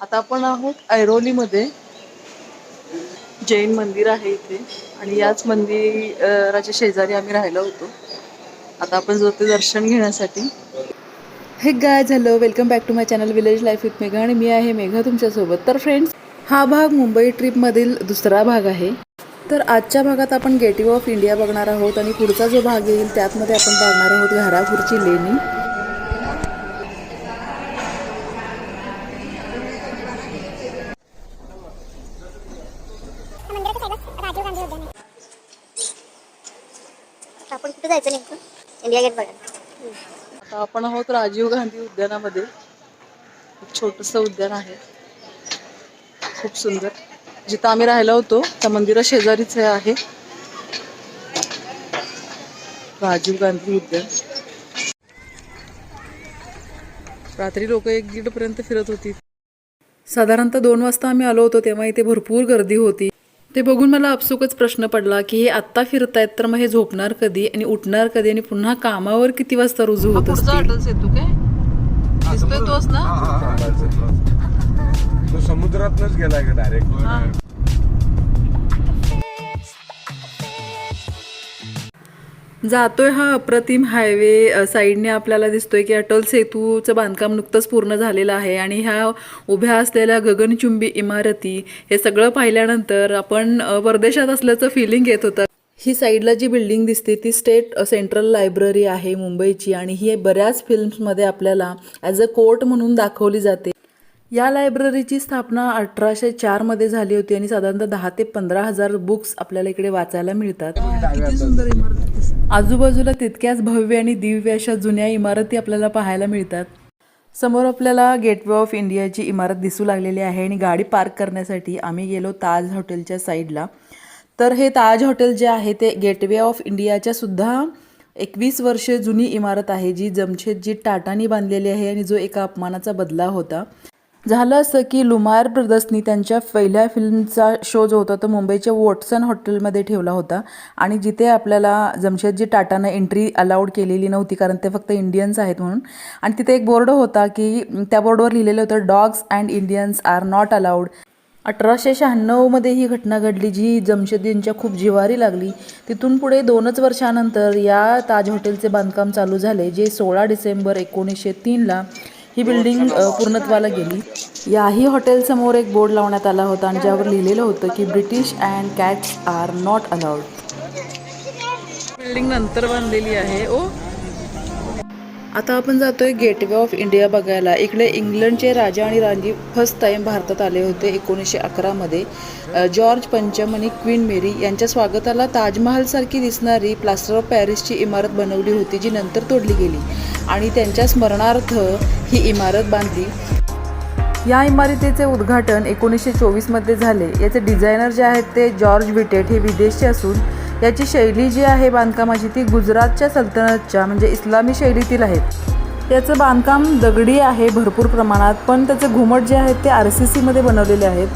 आता आपण आहोत ऐरोलीमध्ये. जैन मंदिर आहे इथे. आणि याच मंदिराच्या शेजारी आम्ही राहिलो होतो. आता आपण जो ते दर्शन घेण्यासाठी. हे गाय झालं welcome back to my channel village life with Megha आणि मी आहे मेघा तुमच्यासोबत तर फ्रेंड्स हा भाग मुंबई ट्रिपमधील दुसरा भाग आहे. तर आजच्या भागात आपण गेटवे ऑफ इंडिया बघणार आहोत. आणि पुढचा जो भाग येईल त्यातमध्ये आपण बघणार आहोत घारापूरची लेणी. राजीव गांधी उद्यान आहे. आपण कुठे जायचं नेमकं? इंडिया गेट बघा आता आपण आहोत राजीव गांधी उद्यानामध्ये. एक छोटंसं उद्यान आहे. खूप सुंदर. जिथं आम्ही राहिलो होतो त्या मंदिरा शेजारीच हे आहे. राजीव गांधी उद्यान. रात्री लोक एक दीड पर्यंत फिरत होती. साधारणतः दोन वाजता आम्ही आलो होतो तेव्हा इथे भरपूर गर्दी होती. ते बघून मला आपसुकच प्रश्न पडला की हे आत्ता फिरतायत तर मग हे झोपणार कधी? आणि उठणार कधी? आणि पुन्हा कामावर किती वाजता रुजू होत अटल सेतू काय? दिसतोय तोच ना? तो समुद्रातनच गेलाय का डायरेक्ट जातोय हा अप्रतिम हायवे साईडने आपल्याला दिसतोय की अटल सेतूचं बांधकाम नुकतंच पूर्ण झालेलं आहे आणि ह्या उभ्या असलेल्या गगनचुंबी इमारती हे सगळं पाहिल्यानंतर आपण परदेशात असल्याचं फिलिंग येत होतं. ही साईडला जी बिल्डिंग दिसते ती स्टेट सेंट्रल लायब्ररी आहे मुंबईची आणि ही बऱ्याच फिल्म्समध्ये आपल्याला ॲज अ कोर्ट म्हणून दाखवली जाते. या लायब्ररीची स्थापना अठराशे चारमध्ये झाली होती आणि साधारणतः दहा ते पंधरा हजार बुक्स आपल्याला इकडे वाचायला मिळतात. किती सुंदर इमारत आजूबाजूला तितक्याच भव्य आणि दिव्य अशा जुन्या इमारती आपल्याला पाहायला मिळतात. समोर आपल्याला गेटवे ऑफ इंडियाची इमारत दिसू लागलेली आहे आणि गाडी पार्क करण्यासाठी आम्ही गेलो ताज हॉटेलच्या साईडला. तर हे ताज हॉटेल जे आहे ते गेटवे ऑफ इंडियाच्या सुद्धा एकवीस वर्षे जुनी इमारत आहे जी जमशेदजी टाटानी बांधलेली आहे आणि जो एका अपमानाचा बदला होता. झालं असं की लुमार ब्रदर्सनी त्यांच्या पहिल्या फिल्मचा शो जो होता तो मुंबईच्या वॉटसन हॉटेलमध्ये ठेवला होता. आणि जिथे आपल्याला जमशेदजी टाटानं एंट्री अलाउड केलेली नव्हती कारण ते फक्त इंडियन्स आहेत म्हणून. आणि तिथे एक बोर्ड होता की त्या बोर्डवर लिहिलेलं होतं dogs and Indians are not allowed अठराशे शहाण्णवमध्ये ही घटना घडली जी जमशेदजींच्या खूप जिवारी लागली. तिथून पुढे दोनच वर्षानंतर या ताज हॉटेलचे बांधकाम चालू झाले जे सोळा डिसेंबर एकोणीसशे तीनला ही बिल्डिंग पूर्णत्वाला गेली. याही हॉटेलसमोर एक बोर्ड लावण्यात आला होता आणि ज्यावर लिहिलेलं होतं की British and cats are not allowed building नंतर बांधलेली आहे. ओ. आता आपण जातोय गेटवे ऑफ इंडिया बघायला. इकडे इंग्लंडचे राजा आणि राणी फर्स्ट टाइम भारतात आले होते एकोणीसशे अकरामध्ये जॉर्ज पंचम आणि क्वीन मेरी यांच्या स्वागताला ताजमहालसारखी दिसणारी प्लास्टर ऑफ पॅरिसची इमारत बनवली होती जी नंतर तोडली गेली. आणि त्यांच्या स्मरणार्थ ही इमारत बांधली. या इमारतीचे उद्घाटन एकोणीसशे चोवीसमध्ये झाले. याचे डिझायनर जे आहेत ते जॉर्ज विटेट हे विदेशी असून याची शैली जी आहे बांधकामाची ती गुजरातच्या सल्तनतच्या म्हणजे इस्लामी शैलीतील आहेत याचं बांधकाम दगडी आहे भरपूर प्रमाणात पण त्याचे घुमट जे आहेत ते आर सी सीमध्ये बनवलेले आहेत.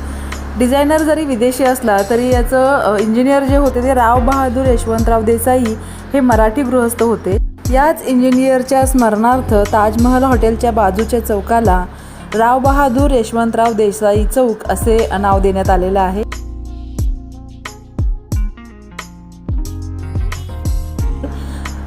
डिझायनर जरी विदेशी असला तरी याचं इंजिनियर जे होते ते राव बहादूर यशवंतराव देसाई हे मराठी गृहस्थ होते. याच इंजिनियरच्या स्मरणार्थ ताजमहल हॉटेलच्या बाजूच्या चौकाला राव बहादूर यशवंतराव देसाई चौक असे नाव देण्यात आलेलं आहे.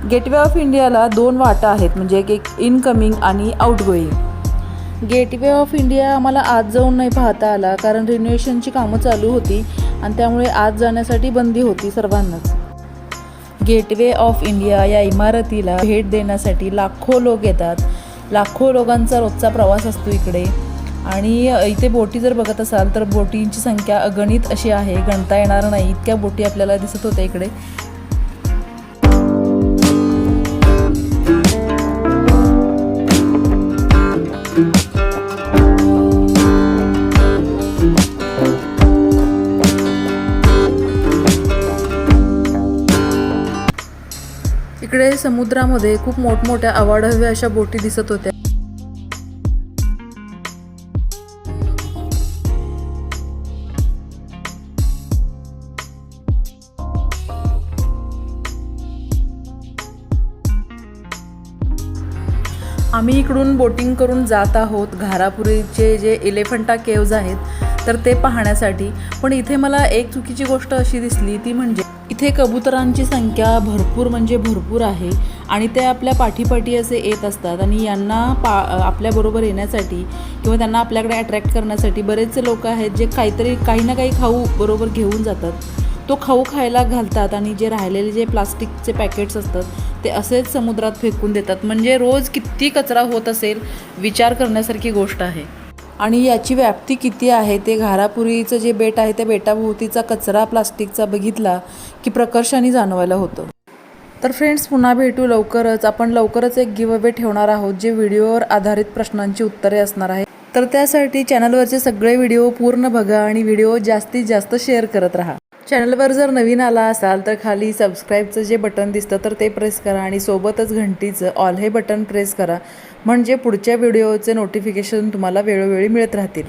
गेटवे ऑफ इंडियाला दोन वाटा आहेत म्हणजे एक एक इनकमिंग आणि आउटगोईंग गेटवे ऑफ इंडिया आम्हाला आज जाऊन नाही पाहता आला कारण रिनोव्हेशनची कामं चालू होती आणि त्यामुळे आज जाण्यासाठी बंदी होती सर्वांनाच. गेटवे ऑफ इंडिया या इमारतीला भेट देण्यासाठी लाखो लोक येतात. लाखो लोकांचा रोजचा प्रवास असतो इकडे. आणि इथे बोटी जर बघत असाल तर बोटींची संख्या अगणित अशी आहे. गणता येणार नाही. इतक्या बोटी आपल्याला दिसत होत्या इकडे. समुद्रामध्ये खूप मोठमोठ्या अवाढव्य अशा बोटी दिसत होत्या. आम्ही आम्ही इकडून बोटिंग करून जात आहोत. घारापुरीचे जे इलेफंटा केव्ज आहेत तर ते पाहण्यासाठी. पण इथे मला एक चुकीची गोष्ट अशी दिसली ती म्हणजे इथे कबुतरांची संख्या भरपूर म्हणजे भरपूर आहे आणि ते आपल्या पाठीपाठी असे येत असतात आणि यांना पा आपल्याबरोबर येण्यासाठी किंवा त्यांना आपल्याकडे अट्रॅक्ट करण्यासाठी बरेचसे लोक आहेत जे काहीतरी काही ना काही खाऊ बरोबर घेऊन जातात. तो खाऊ खायला घालतात आणि जे राहिलेले जे प्लास्टिकचे पॅकेट्स असतात ते असेच समुद्रात फेकून देतात. म्हणजे रोज किती कचरा होत असेल विचार करण्यासारखी गोष्ट आहे. आणि याची व्याप्ती किती आहे? ते घारापुरीचं जे बेट आहे त्या बेटाभोवतीचा कचरा प्लास्टिकचा बघितला की प्रकर्षाने जाणवायला होतं. तर फ्रेंड्स पुन्हा भेटू लवकरच. आपण लवकरच एक गिव अवे ठेवणार आहोत जे व्हिडिओवर आधारित प्रश्नांची उत्तरे असणार आहे तर त्यासाठी चॅनलवरचे सगळे व्हिडिओ पूर्ण बघा आणि व्हिडिओ जास्तीत जास्त शेअर करत राहा. चॅनलवर जर नवीन आला असाल तर खाली सबस्क्राईबचं जे बटन दिसतं तर ते प्रेस करा आणि सोबतच घंटीचं ऑल हे बटन प्रेस करा. म्हणजे पुढच्या व्हिडिओचे नोटिफिकेशन तुम्हाला वेळोवेळी मिळत राहतील.